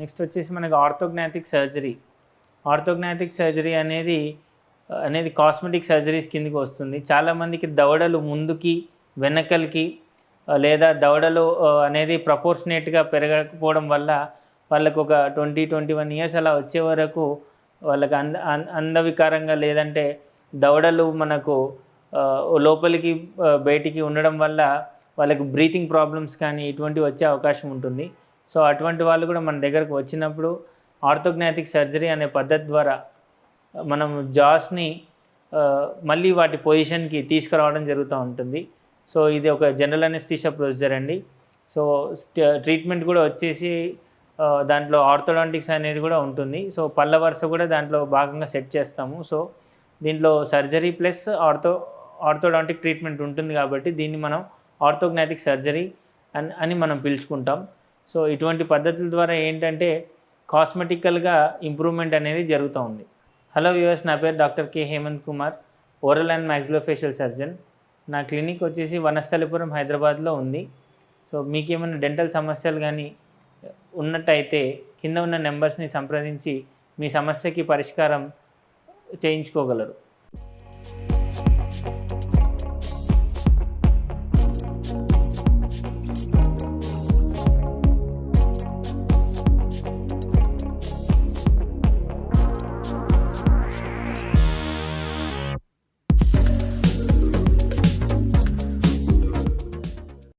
Next వచ్చేసి మనకి orthognathic surgery. Orthognathic surgery అనేది అనేది కాస్మెటిక్ సర్జరీస్ కిందకి వస్తుంది. చాలామందికి దవడలు ముందుకి వెనకలకి లేదా దవడలు అనేది ప్రపోర్షనేట్గా పెరగకపోవడం వల్ల వాళ్ళకు ఒక ట్వంటీ ట్వంటీ వన్ ఇయర్స్ అలా వచ్చే వరకు వాళ్ళకి అంద అం- అందవికారంగా లేదంటే దవడలు మనకు లోపలికి బయటికి ఉండడం వల్ల వాళ్ళకి బ్రీతింగ్ ప్రాబ్లమ్స్ కానీ ఇటువంటివి వచ్చే అవకాశం ఉంటుంది. సో అటువంటి వాళ్ళు కూడా మన దగ్గరకు వచ్చినప్పుడు ఆర్థోగ్నాటిక్ సర్జరీ అనే పద్ధతి ద్వారా మనం జాస్ని మళ్ళీ వాటి పొజిషన్కి తీసుకురావడం జరుగుతూ ఉంటుంది. సో ఇది ఒక జనరల్ అనెస్థీషియా ప్రొసీజర్ అండి. సో ట్రీట్మెంట్ కూడా వచ్చేసి దాంట్లో ఆర్థోడాంటిక్స్ అనేది కూడా ఉంటుంది. సో పళ్ళ వరుస కూడా దాంట్లో భాగంగా సెట్ చేస్తాము. సో దీంట్లో surgery plus ortho orthodontic treatment ఉంటుంది కాబట్టి దీన్ని మనం ఆర్థోగ్నాటిక్ సర్జరీ అని అని మనం పిలుచుకుంటాం. సో ఇటువంటి పద్ధతుల ద్వారా ఏంటంటే కాస్మెటికల్గా ఇంప్రూవ్మెంట్ అనేది జరుగుతూ ఉంది. హలో వ్యూవర్స్ నా పేరు doctor K Hemanth Kumar oral and maxillofacial surgeon. నా క్లినిక్ వచ్చేసి వనస్థలిపురం హైదరాబాద్లో ఉంది. సో మీకేమైనా డెంటల్ సమస్యలు కానీ ఉన్నట్టయితే కింద ఉన్న నెంబర్స్ని సంప్రదించి మీ సమస్యకి పరిష్కారం చేయించుకోగలరు.